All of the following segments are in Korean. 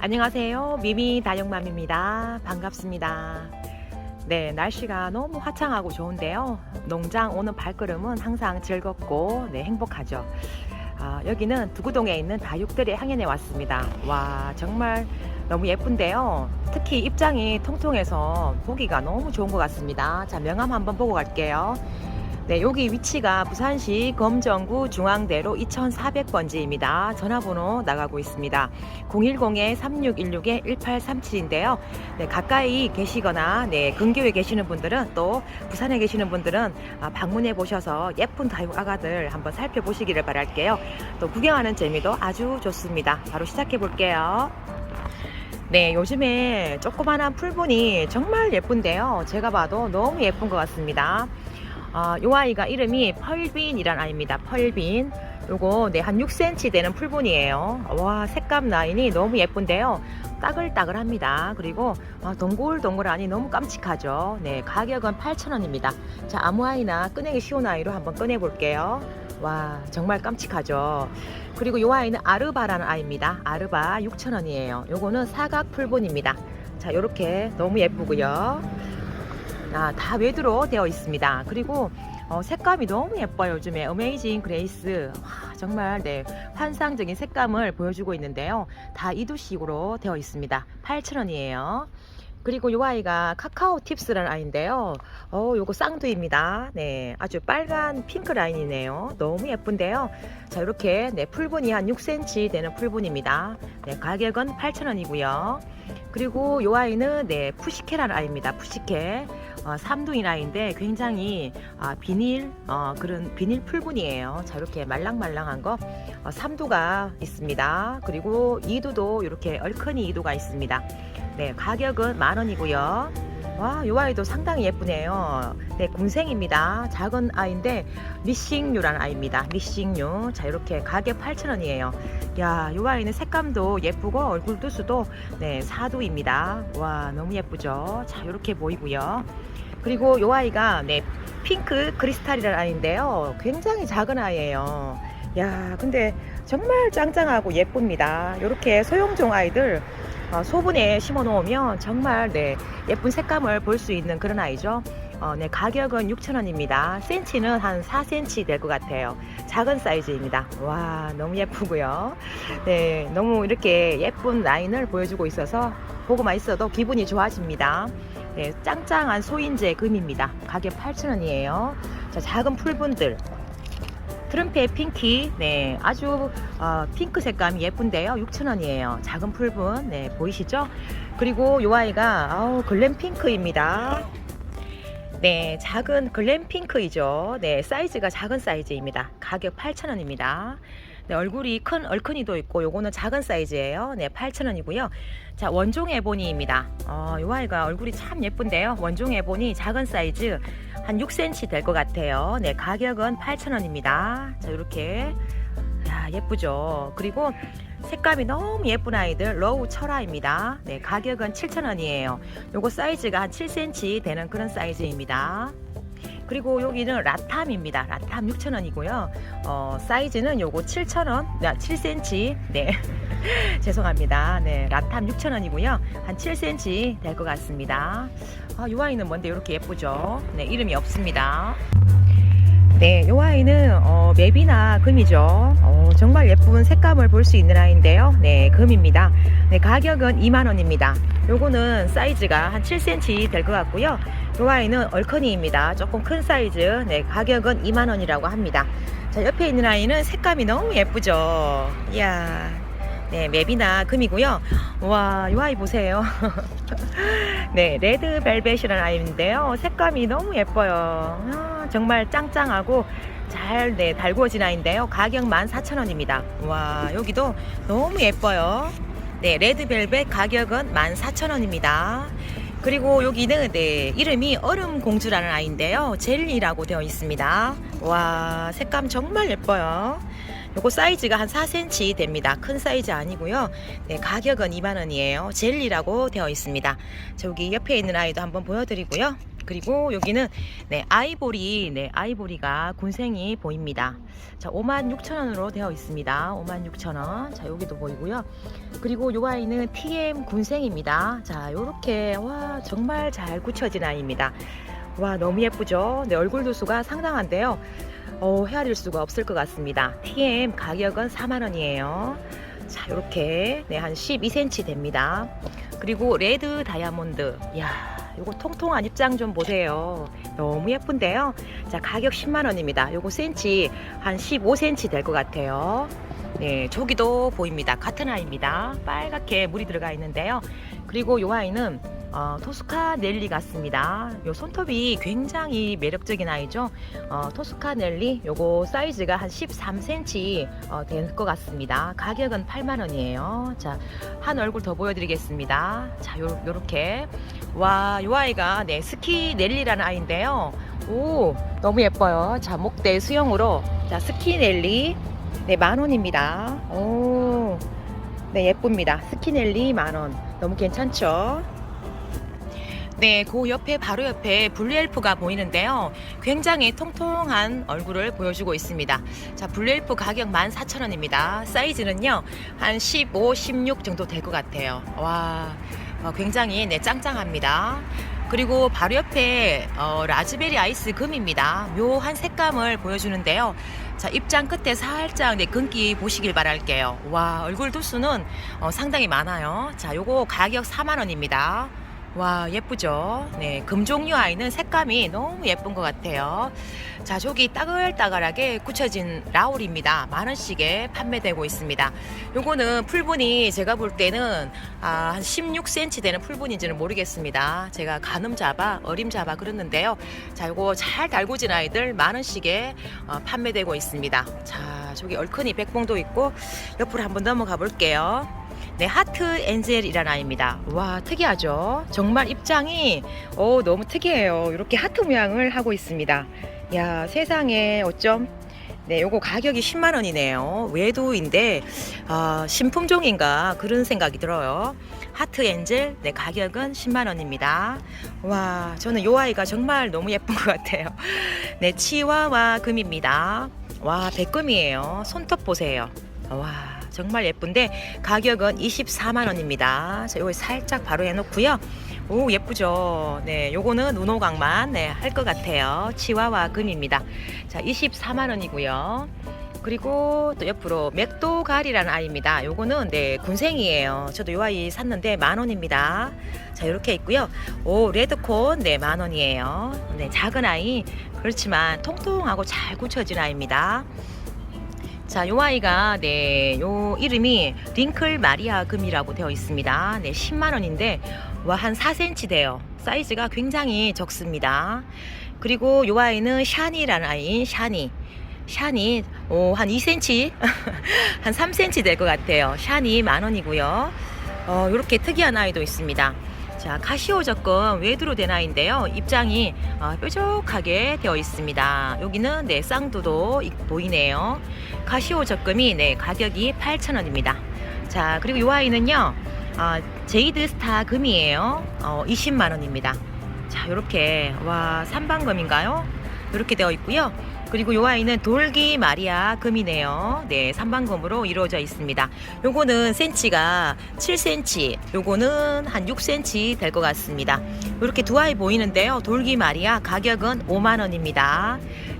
안녕하세요. 미미 다육맘입니다. 반갑습니다. 네, 날씨가 너무 화창하고 좋은데요. 농장 오는 발걸음은 항상 즐겁고 네, 행복하죠. 아, 여기는 두구동에 있는 다육들의 향연에 왔습니다. 와, 정말 너무 예쁜데요. 특히 입장이 통통해서 보기가 너무 좋은 것 같습니다. 자, 명함 한번 보고 갈게요. 네, 여기 위치가 부산시 검정구 중앙대로 2400번지입니다. 전화번호 나가고 있습니다. 010-3616-1837인데요. 네, 가까이 계시거나 네, 근교에 계시는 분들은 또 부산에 계시는 분들은 아, 방문해 보셔서 예쁜 다육 아가들 한번 살펴보시기를 바랄게요. 또 구경하는 재미도 아주 좋습니다. 바로 시작해 볼게요. 네, 요즘에 조그만한 풀분이 정말 예쁜데요. 제가 봐도 너무 예쁜 것 같습니다. 아, 요 아이가 이름이 펄빈이란 아이입니다. 펄빈. 요거 네, 한 6cm 되는 풀분이에요. 와, 색감 라인이 너무 예쁜데요. 따글따글합니다. 그리고 아, 동글동글하니 너무 깜찍하죠. 네, 가격은 8,000원입니다. 자, 아무 아이나 꺼내기 쉬운 아이로 한번 꺼내 볼게요. 와, 정말 깜찍하죠. 그리고 요 아이는 아르바라는 아이입니다. 아르바 6,000원이에요. 요거는 사각 풀분입니다. 자, 요렇게 너무 예쁘고요. 아, 다 외드로 되어 있습니다. 그리고 어, 색감이 너무 예뻐요. 요즘에 어메이징 그레이스 와, 정말 네 환상적인 색감을 보여주고 있는데요. 다 이두식으로 되어 있습니다. 8,000원이에요. 그리고 이 아이가 카카오 팁스라는 아이인데요. 어, 요거 쌍두입니다. 네, 아주 빨간 핑크 라인이네요. 너무 예쁜데요. 자, 이렇게 네, 풀분이 한 6cm 되는 풀분입니다. 네, 가격은 8,000원이고요. 그리고 이 아이는 네, 푸시케라는 아이입니다. 푸시케. 어, 삼둥이 라인인데 굉장히 아, 비닐 어, 그런 비닐 풀분이에요. 자 이렇게 말랑말랑한 거 어, 3두가 있습니다. 그리고 2두도 이렇게 얼큰이 2두가 있습니다. 네 가격은 만 원이고요. 와, 이 아이도 상당히 예쁘네요. 네, 군생입니다. 작은 아이인데 미싱유라는 아이입니다. 미싱유. 자, 이렇게 가격 8,000원이에요. 야, 이 아이는 색감도 예쁘고 얼굴 두수도 네, 사두입니다. 와, 너무 예쁘죠? 자, 이렇게 보이고요. 그리고 이 아이가 네, 핑크 크리스탈이라는 아이인데요. 굉장히 작은 아이예요. 야, 근데 정말 짱짱하고 예쁩니다. 이렇게 소형종 아이들 어, 소분에 심어 놓으면 정말 네, 예쁜 색감을 볼 수 있는 그런 아이죠. 어, 네, 가격은 6,000원입니다. 센치는 한 4cm 될 것 같아요. 작은 사이즈입니다. 와, 너무 예쁘고요. 네, 너무 이렇게 예쁜 라인을 보여주고 있어서 보고만 있어도 기분이 좋아집니다. 네, 짱짱한 소인재 금입니다. 가격 8,000원이에요. 자, 작은 풀분들. 트럼프의 핑키, 네, 아주 어, 핑크 색감이 예쁜데요. 6,000원이에요. 작은 풀분, 네, 보이시죠? 그리고 요 아이가 아우, 글램 핑크입니다. 네, 작은 글램 핑크이죠. 네, 사이즈가 작은 사이즈입니다. 가격 8,000원입니다. 네, 얼굴이 큰 얼큰이도 있고 요거는 작은 사이즈예요. 네, 8,000원이고요. 자, 원종 에보니입니다. 어, 요 아이가 얼굴이 참 예쁜데요. 원종 에보니 작은 사이즈 한 6cm 될 것 같아요. 네, 가격은 8,000원입니다. 자, 이렇게 야, 예쁘죠. 그리고 색감이 너무 예쁜 아이들 로우 철화입니다. 네, 가격은 7,000원이에요. 요거 사이즈가 한 7cm 되는 그런 사이즈입니다. 그리고 여기는 라탐입니다. 라탐 6,000원이고요. 어, 사이즈는 요거 7,000원, 7cm. 네. 죄송합니다. 네, 라탐 6,000원이고요. 한 7cm 될 것 같습니다. 아, 요 아이는 뭔데 이렇게 예쁘죠? 네, 이름이 없습니다. 네, 요 아이는 어, 맵이나 금이죠. 어, 정말 예쁜 색감을 볼 수 있는 아이인데요. 네, 금입니다. 네, 가격은 2만 원입니다. 요거는 사이즈가 한 7cm 될 것 같고요. 요 아이는 얼커니입니다. 조금 큰 사이즈. 네, 가격은 2만 원이라고 합니다. 자, 옆에 있는 아이는 색감이 너무 예쁘죠. 이야. 네, 맵이나 금이고요. 와, 이 아이 보세요. 네, 레드 벨벳이라는 아이인데요. 색감이 너무 예뻐요. 아, 정말 짱짱하고 잘 네, 달구어진 아이인데요. 가격 14,000원입니다. 와, 여기도 너무 예뻐요. 네, 레드 벨벳 가격은 14,000원입니다. 그리고 여기는 네, 이름이 얼음 공주라는 아이인데요. 젤리라고 되어 있습니다. 와, 색감 정말 예뻐요. 요거 사이즈가 한 4cm 됩니다. 큰 사이즈 아니고요. 네, 가격은 2만 원이에요. 젤리라고 되어 있습니다. 저기 옆에 있는 아이도 한번 보여드리고요. 그리고 여기는 네, 아이보리, 네, 아이보리가 군생이 보입니다. 자, 56,000원으로 되어 있습니다. 56,000원. 자, 여기도 보이고요. 그리고 요 아이는 TM 군생입니다. 자, 요렇게 와, 정말 잘 굳혀진 아이입니다. 와, 너무 예쁘죠? 네, 얼굴 도수가 상당한데요. 어, 헤아릴 수가 없을 것 같습니다. TM 가격은 4만 원이에요. 자, 이렇게 네, 한 12cm 됩니다. 그리고 레드 다이아몬드. 야, 요거 통통한 입장 좀 보세요. 너무 예쁜데요. 자, 가격 10만 원입니다. 요거 센치 한 15cm 될 것 같아요. 네, 저기도 보입니다. 같은 아이입니다. 빨갛게 물이 들어가 있는데요. 그리고 요 아이는 어, 토스카 넬리 같습니다. 요 손톱이 굉장히 매력적인 아이죠. 어, 토스카 넬리 요거 사이즈가 한 13cm 어, 될것 같습니다. 가격은 8만 원이에요. 자, 한 얼굴 더 보여드리겠습니다. 자, 요, 요렇게 와, 요 아이가 네 스키 넬리라는 아이인데요. 오, 너무 예뻐요. 자, 목대 수영으로 자 스키 넬리 네 만 원입니다. 오, 네 예쁩니다. 스키 넬리 만 원. 너무 괜찮죠? 네, 그 옆에 바로 옆에 블루엘프가 보이는데요. 굉장히 통통한 얼굴을 보여주고 있습니다. 자, 블루엘프 가격 14,000원입니다. 사이즈는요. 한 15, 16 정도 될 것 같아요. 와, 어, 굉장히 네, 짱짱합니다. 그리고 바로 옆에 어, 라즈베리 아이스 금입니다. 묘한 색감을 보여주는데요. 자, 입장 끝에 살짝 네, 금기 보시길 바랄게요. 와, 얼굴 도수는 어, 상당히 많아요. 자, 요거 가격 4만원입니다. 와, 예쁘죠? 네, 금종류 아이는 색감이 너무 예쁜 것 같아요. 자, 저기 따글따글하게 굳혀진 라울입니다. 만원씩에 판매되고 있습니다. 요거는 풀분이 제가 볼 때는 아, 한 16cm 되는 풀분인지는 모르겠습니다. 제가 가늠 잡아, 어림 잡아 그랬는데요. 자, 요거 잘 달구진 아이들 만원씩에 어, 판매되고 있습니다. 자, 저기 얼큰이 백봉도 있고 옆으로 한번 넘어가 볼게요. 네, 하트 엔젤이라는 아이입니다. 와, 특이하죠? 정말 입장이 오, 너무 특이해요. 이렇게 하트 모양을 하고 있습니다. 야, 세상에 어쩜 네, 요거 가격이 10만 원이네요. 외도인데 아, 신품종인가 그런 생각이 들어요. 하트 엔젤 네, 가격은 10만 원입니다. 와, 저는 요 아이가 정말 너무 예쁜 것 같아요. 네, 치와와 금입니다. 와, 백금이에요. 손톱 보세요. 와, 정말 예쁜데 가격은 24만 원입니다. 자, 요거 살짝 바로 해놓고요. 오 예쁘죠. 네, 요거는 운호강만 네, 할 것 같아요. 치와와 금입니다. 자, 24만 원이고요. 그리고 또 옆으로 맥도갈이라는 아이입니다. 요거는 네 군생이에요. 저도 요 아이 샀는데 만 원입니다. 자 이렇게 있고요. 오 레드콘 네만 원이에요. 네 작은 아이 그렇지만 통통하고 잘 굳혀진 아이입니다. 자, 요 아이가 네, 요 이름이 링클 마리아 금이라고 되어 있습니다. 네, 10만 원인데 와 한 4cm 돼요. 사이즈가 굉장히 적습니다. 그리고 요 아이는 샤니라는 아이인 샤니. 샤니 오, 한 2cm 한 3cm 될 것 같아요. 샤니 만 원이고요. 어, 이렇게 특이한 아이도 있습니다. 자, 카시오 접근 외두로 된 아이인데요. 입장이 어, 뾰족하게 되어 있습니다. 여기는 네, 쌍두도 이- 보이네요. 카시오 적금이 네, 가격이 8,000원입니다. 자, 그리고 이 아이는요. 어, 제이드 스타 금이에요. 어, 20만 원입니다. 자, 이렇게 와, 삼방금인가요? 이렇게 되어 있고요. 그리고 요 아이는 돌기 마리아 금이네요. 네, 삼방금으로 이루어져 있습니다. 요거는 센치가 7cm, 요거는 한 6cm 될 것 같습니다. 이렇게 두 아이 보이는데요. 돌기 마리아 가격은 5만 원입니다.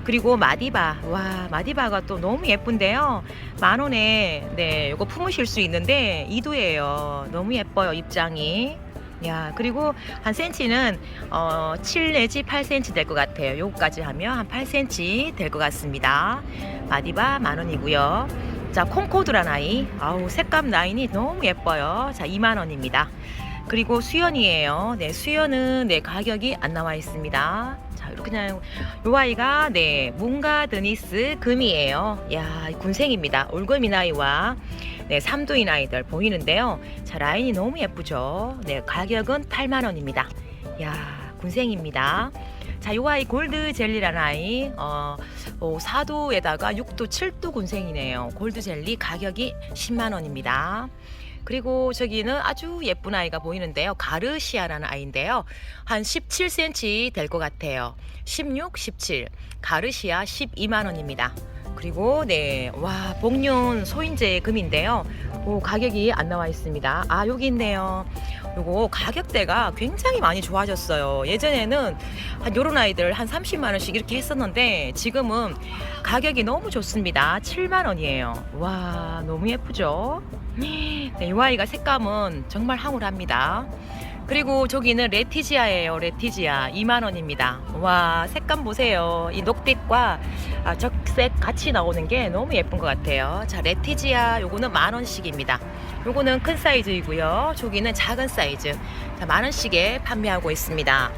그리고 마디바, 와 마디바가 또 너무 예쁜데요. 만 원에 네 요거 품으실 수 있는데 이두예요. 너무 예뻐요 입장이. 야 그리고 한 센치는 어, 7 내지 8cm 될 것 같아요. 요거까지 하면 한 8cm 될 것 같습니다. 마디바 만 원이고요. 자 콩코드란 아이, 아우 색감 라인이 너무 예뻐요. 자 2만 원입니다. 그리고 수연이에요. 네 수연은 네 가격이 안 나와 있습니다. 그냥 요 아이가 네 문가 드니스 금이에요. 야 군생입니다. 올금인 아이와 네 삼두인 아이들 보이는데요. 자 라인이 너무 예쁘죠. 네 가격은 8만 원입니다. 야 군생입니다. 자, 요 아이 골드 젤리라는 아이, 어, 어, 4도에다가 6도, 7도 군생이네요. 골드 젤리 가격이 10만 원입니다. 그리고 저기는 아주 예쁜 아이가 보이는데요. 가르시아라는 아이인데요. 한 17cm 될 것 같아요. 16, 17. 가르시아 12만 원입니다. 그리고 네, 와 복륜 소인제 금인데요. 오, 가격이 안 나와 있습니다. 아 여기 있네요. 요거 가격대가 굉장히 많이 좋아졌어요. 예전에는 한 요런 아이들 한 30만 원씩 이렇게 했었는데 지금은 가격이 너무 좋습니다. 7만 원이에요. 와 너무 예쁘죠? 네, 이 아이가 색감은 정말 황홀합니다. 그리고 저기는 레티지아예요. 레티지아 2만 원입니다. 와 색감 보세요. 이 녹빛과 아, 적색 같이 나오는 게 너무 예쁜 것 같아요. 자 레티지아 요거는 만 원씩입니다. 요거는 큰 사이즈이고요. 저기는 작은 사이즈. 자, 만 원씩에 판매하고 있습니다.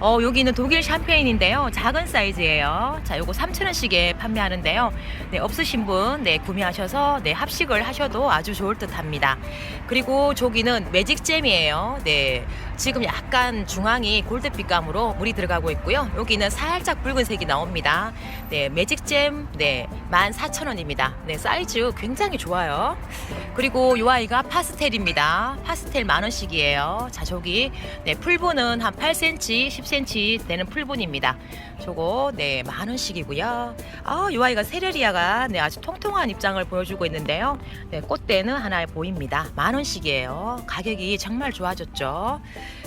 어, 여기는 독일 샴페인인데요. 작은 사이즈예요. 자, 요거 3,000원씩에 판매하는데요. 네, 없으신 분, 네, 구매하셔서, 네, 합식을 하셔도 아주 좋을 듯 합니다. 그리고 저기는 매직잼이에요. 네, 지금 약간 중앙이 골드빛감으로 물이 들어가고 있고요. 여기는 살짝 붉은색이 나옵니다. 네, 매직잼, 네, 14,000원입니다. 네, 사이즈 굉장히 좋아요. 그리고 요 아이가 파스텔입니다. 파스텔 만 원씩이에요. 자, 저기 네, 풀분은 한 8cm, 10cm 되는 풀분입니다. 저거 네, 만 원씩이고요. 아, 요 아이가 세레리아가 네, 아주 통통한 입장을 보여주고 있는데요. 네, 꽃대는 하나에 보입니다. 만 원씩이에요. 가격이 정말 좋아졌죠.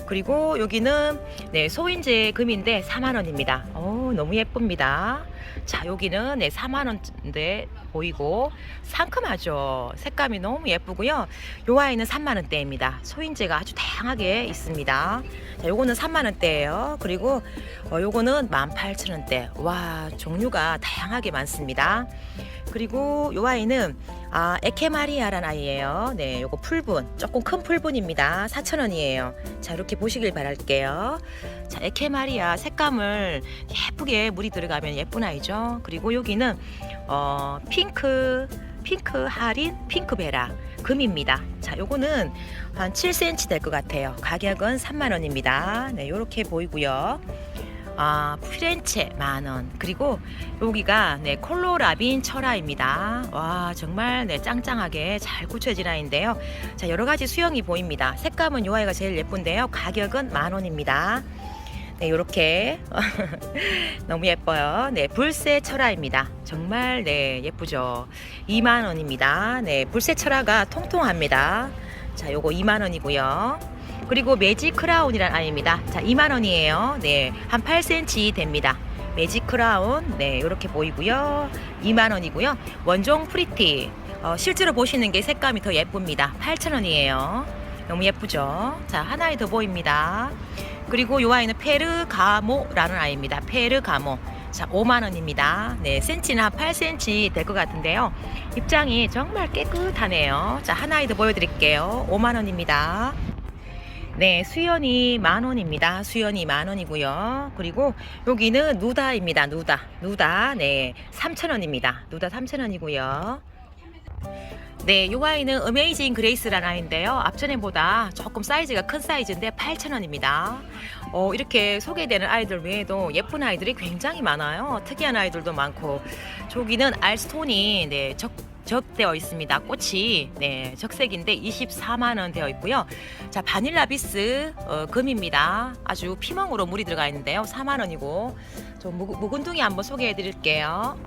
그리고 여기는 네, 소인제 금인데 4만 원입니다. 오, 너무 예쁩니다. 자, 여기는 네, 4만 원인데 보이고 상큼하죠. 색감이 너무 예쁘고요. 요 아이는 3만 원대입니다. 소인제가 아주 다양하게 있습니다. 자, 요거는 3만 원대예요. 그리고 어, 요거는 18,000원대. 와, 종류가 다양하게 많습니다. 그리고 요 아이는 아, 에케마리아란 아이예요. 네, 요거 풀분. 조금 큰 풀분입니다. 4,000원이에요. 자, 이렇게 보시길 바랄게요. 자, 에케마리아 색감을 예쁘게 물이 들어가면 예쁜 아이죠. 그리고 여기는 어, 핑크 핑크 할인 핑크 베라 금입니다. 자, 요거는 한 7cm 될 것 같아요. 가격은 3만 원입니다. 네, 요렇게 보이고요. 아, 프렌체 만 원. 그리고 여기가 네, 콜로라빈 철화입니다. 와, 정말 네, 짱짱하게 잘 굳혀진 아이인데요. 자, 여러 가지 수영이 보입니다. 색감은 요 아이가 제일 예쁜데요. 가격은 만 원입니다. 네, 요렇게 너무 예뻐요. 네, 불새 철화입니다. 정말 네, 예쁘죠. 2만 원입니다. 네, 불새 철화가 통통합니다. 자, 요거 2만 원이고요. 그리고 매직 크라운이란 아이입니다. 자, 2만 원이에요. 네, 한 8cm 됩니다. 매직 크라운, 네, 이렇게 보이고요. 2만 원이고요. 원종 프리티. 어, 실제로 보시는 게 색감이 더 예쁩니다. 8천 원이에요. 너무 예쁘죠? 자, 하나에 더 보입니다. 그리고 이 아이는 페르가모라는 아이입니다. 페르가모. 자, 5만 원입니다. 네, 센치는 한 8cm 될 것 같은데요. 입장이 정말 깨끗하네요. 자, 하나에 더 보여드릴게요. 5만 원입니다. 네, 수연이 만 원입니다. 수연이 만 원이고요. 그리고 여기는 누다입니다. 누다. 누다. 네, 3천 원입니다. 누다 3천 원이고요. 네, 이 아이는 어메이징 그레이스라는 아이인데요. 앞전에보다 조금 사이즈가 큰 사이즈인데 8,000원입니다. 어, 이렇게 소개되는 아이들 외에도 예쁜 아이들이 굉장히 많아요. 특이한 아이들도 많고. 저기는 알스톤이 네, 적, 적되어 있습니다. 꽃이 네, 적색인데 24만 원 되어 있고요. 자, 바닐라 비스 어, 금입니다. 아주 피멍으로 물이 들어가 있는데요. 4만 원이고. 저 묵- 묵은둥이 한번 소개해 드릴게요.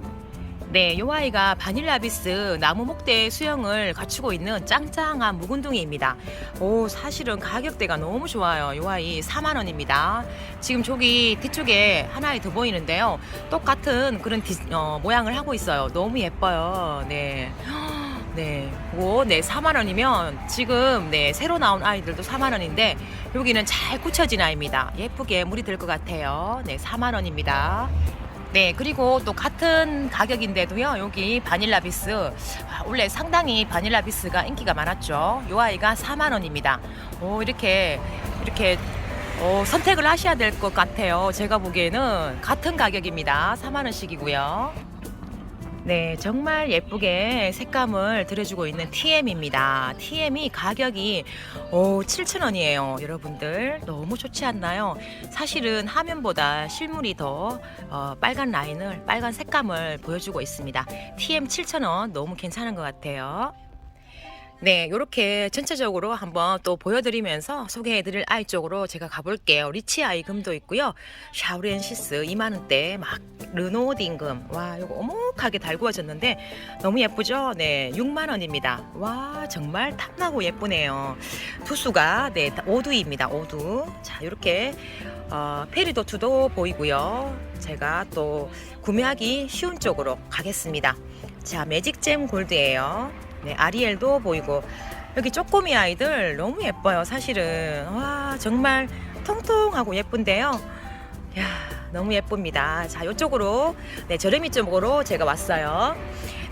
네, 요 아이가 바닐라비스 나무 목대 수영을 갖추고 있는 짱짱한 묵은둥이입니다. 오, 사실은 가격대가 너무 좋아요. 요 아이 4만 원입니다. 지금 저기 뒤쪽에 하나에 더 보이는데요. 똑같은 그런 디, 어, 모양을 하고 있어요. 너무 예뻐요. 네. 네, 그거 네 4만 원이면 지금 네 새로 나온 아이들도 4만 원인데 여기는 잘 굳혀진 아이입니다. 예쁘게 물이 들 것 같아요. 네, 4만 원입니다. 네, 그리고 또 같은 가격인데도요, 여기 바닐라비스. 아, 원래 상당히 바닐라비스가 인기가 많았죠. 요 아이가 4만원입니다. 오, 이렇게, 이렇게, 어, 선택을 하셔야 될 것 같아요. 제가 보기에는 같은 가격입니다. 4만원씩이고요. 네, 정말 예쁘게 색감을 들여주고 있는 TM입니다. TM이 가격이 오, 7,000원이에요. 여러분들 너무 좋지 않나요? 사실은 화면보다 실물이 더 어, 빨간 라인을 빨간 색감을 보여주고 있습니다. TM 7,000원 너무 괜찮은 것 같아요. 네, 이렇게 전체적으로 한번 또 보여드리면서 소개해드릴 아이 쪽으로 제가 가볼게요. 리치 아이 금도 있고요. 샤오렌시스 2만원대 막 르노딩 금. 와, 이거 오목하게 달구어졌는데 너무 예쁘죠? 네, 6만원입니다. 와, 정말 탐나고 예쁘네요. 두수가, 네, 오두입니다. 오두. 자, 이렇게 어, 페리도트도 보이고요. 제가 또 구매하기 쉬운 쪽으로 가겠습니다. 자, 매직잼 골드예요. 네, 아리엘도 보이고 여기 쪼꼬미 아이들 너무 예뻐요. 사실은 와 정말 통통하고 예쁜데요. 야 너무 예쁩니다. 자 이쪽으로 네 저렴이 쪽으로 제가 왔어요.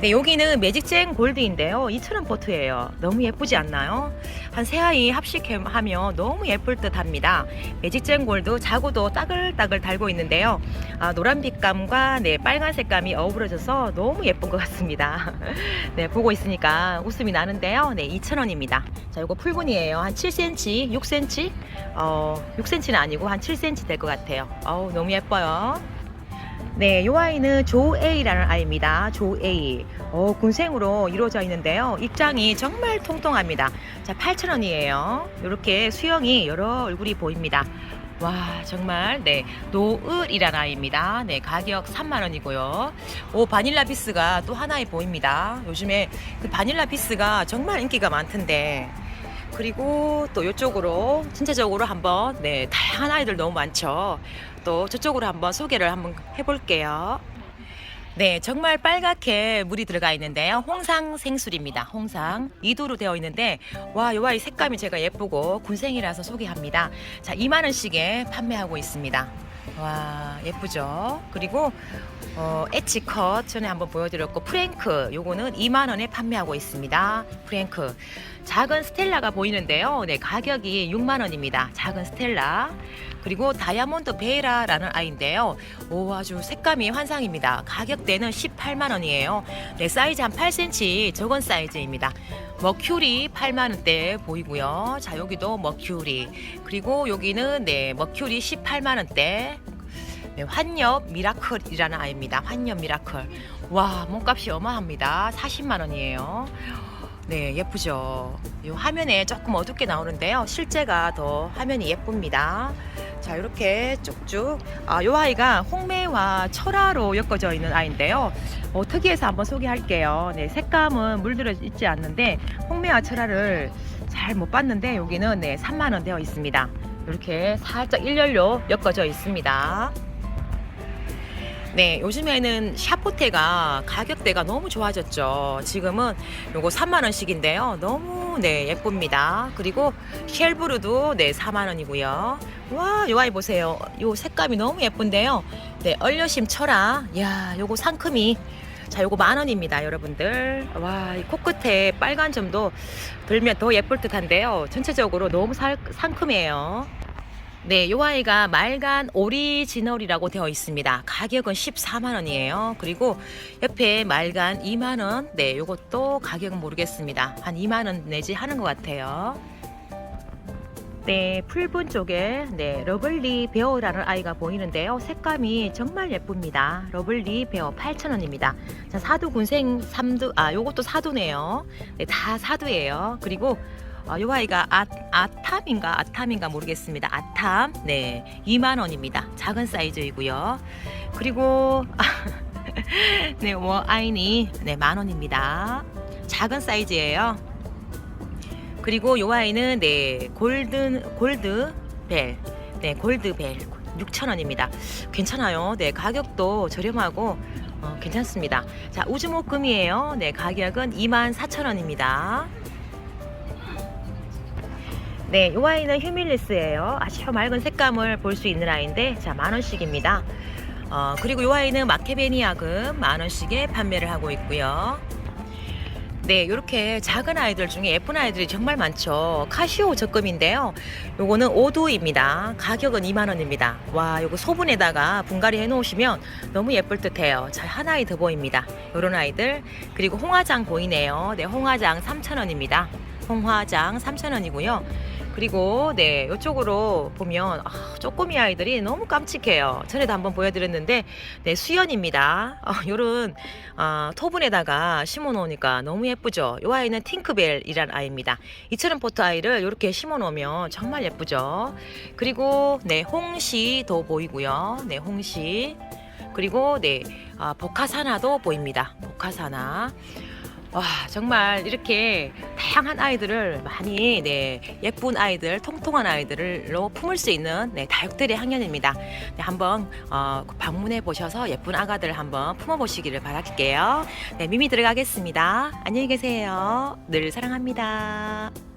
네 여기는 매직잼 골드인데요. 2,000원 포트예요. 너무 예쁘지 않나요? 한 세 아이 합식하면 너무 예쁠 듯 합니다. 매직잼 골드 자구도 따글따글 달고 있는데요. 아, 노란 빛감과 네 빨간 색감이 어우러져서 너무 예쁜 것 같습니다. 네, 보고 있으니까 웃음이 나는데요. 네, 2,000원입니다. 자, 이거 풀분이에요. 한 7cm, 6cm? 어, 6cm는 아니고 한 7cm 될 것 같아요. 어우, 너무 예뻐요. 네, 이 아이는 조에이라는 아이입니다. 조에이. 어, 군생으로 이루어져 있는데요. 입장이 정말 통통합니다. 자, 8,000원이에요. 이렇게 수영이 여러 얼굴이 보입니다. 와, 정말, 네, 노을이라는 아이입니다. 네, 가격 3만 원이고요. 오, 바닐라 비스가 또 하나에 보입니다. 요즘에 그 바닐라 비스가 정말 인기가 많던데. 그리고 또 이쪽으로 전체적으로 한번 네 다양한 아이들 너무 많죠. 또 저쪽으로 한번 소개를 한번 해볼게요. 네, 정말 빨갛게 물이 들어가 있는데요. 홍상 생술입니다. 홍상 이도로 되어 있는데 와, 요 아이 색감이 제가 예쁘고 군생이라서 소개합니다. 자, 2만 원씩에 판매하고 있습니다. 와, 예쁘죠? 그리고 어, 엣지 컷 전에 한번 보여드렸고 프랭크 요거는 2만 원에 판매하고 있습니다. 프랭크 작은 스텔라가 보이는데요. 네, 가격이 6만 원입니다. 작은 스텔라. 그리고 다이아몬드 베라라는 아이인데요. 오, 아주 색감이 환상입니다. 가격대는 18만 원이에요. 네, 사이즈 한 8cm 적은 사이즈입니다. 머큐리 8만 원대 보이고요. 자, 여기도 머큐리. 그리고 여기는 네, 머큐리 18만 원대. 네, 환엽 미라클이라는 아이입니다. 환엽 미라클. 와, 몸값이 어마합니다. 40만 원이에요. 네, 예쁘죠. 이 화면에 조금 어둡게 나오는데요. 실제가 더 화면이 예쁩니다. 자, 이렇게 쭉쭉. 아, 요 아이가 홍매와 철화로 엮어져 있는 아이인데요. 어, 특이해서 한번 소개할게요. 네, 색감은 물들어 있지 않는데 홍매와 철화를 잘 못 봤는데 여기는 네, 3만 원 되어 있습니다. 이렇게 살짝 일렬로 엮어져 있습니다. 네, 요즘에는 샤포테가 가격대가 너무 좋아졌죠. 지금은 요거 3만 원씩인데요. 너무 네, 예쁩니다. 그리고 쉘브루도 네, 4만 원이고요. 와, 요 아이 보세요. 요 색감이 너무 예쁜데요. 네, 얼려심 철아. 야, 요거 상큼이 자, 요거 만 원입니다, 여러분들. 와, 이 코끝에 빨간 점도 들면 더 예쁠 듯한데요. 전체적으로 너무 살, 상큼해요. 네, 요 아이가 말간 오리지널이라고 되어 있습니다. 가격은 14만 원이에요. 그리고 옆에 말간 2만 원. 네, 요것도 가격은 모르겠습니다. 한 2만 원 내지 하는 것 같아요. 네, 풀분 쪽에 네, 러블리 베어라는 아이가 보이는데요. 색감이 정말 예쁩니다. 러블리 베어 8,000원입니다. 자, 사두 군생 3두 아, 요것도 사두네요. 네, 다 사두예요. 그리고 어, 요 아이가 아, 아탐인가 아탐인가 모르겠습니다. 아탐 네 2만 원입니다. 작은 사이즈이고요. 그리고 네 워아이니 네만 원입니다. 작은 사이즈예요. 그리고 요 아이는 네 골든 골드 벨, 네 골드 벨 6천 원입니다. 괜찮아요. 네 가격도 저렴하고 어, 괜찮습니다. 자 우주목금이에요. 네 가격은 2만 4천 원입니다. 네, 이 아이는 휴밀리스예요. 아주 맑은 색감을 볼 수 있는 아이인데, 자, 만 원씩입니다. 어, 그리고 이 아이는 마케베니아금 만 원씩에 판매를 하고 있고요. 네, 이렇게 작은 아이들 중에 예쁜 아이들이 정말 많죠. 카시오 적금인데요. 요거는 5도입니다. 가격은 2만 원입니다. 와, 요거 소분에다가 분갈이 해 놓으시면 너무 예쁠 듯 해요. 자, 하나 아이 더 보입니다. 요런 아이들. 그리고 홍화장 보이네요. 네, 홍화장 3천 원입니다. 홍화장 3천 원이고요. 그리고 네 이쪽으로 보면 아, 쪼꼬미 아이들이 너무 깜찍해요. 전에도 한번 보여드렸는데 네 수연입니다. 어, 요런 어, 토분에다가 심어놓으니까 너무 예쁘죠. 이 아이는 팅크벨이란 아이입니다. 이처럼 포트 아이를 이렇게 심어놓으면 정말 예쁘죠. 그리고 네 홍시도 보이고요. 네 홍시 그리고 네 아, 보카사나도 보입니다. 보카사나. 와 정말 이렇게 다양한 아이들을 많이 네 예쁜 아이들 통통한 아이들로 품을 수 있는 네 다육들의 학년입니다. 네, 한번 어, 방문해 보셔서 예쁜 아가들 한번 품어 보시기를 바랄게요. 네 미미 들어가겠습니다. 안녕히 계세요. 늘 사랑합니다.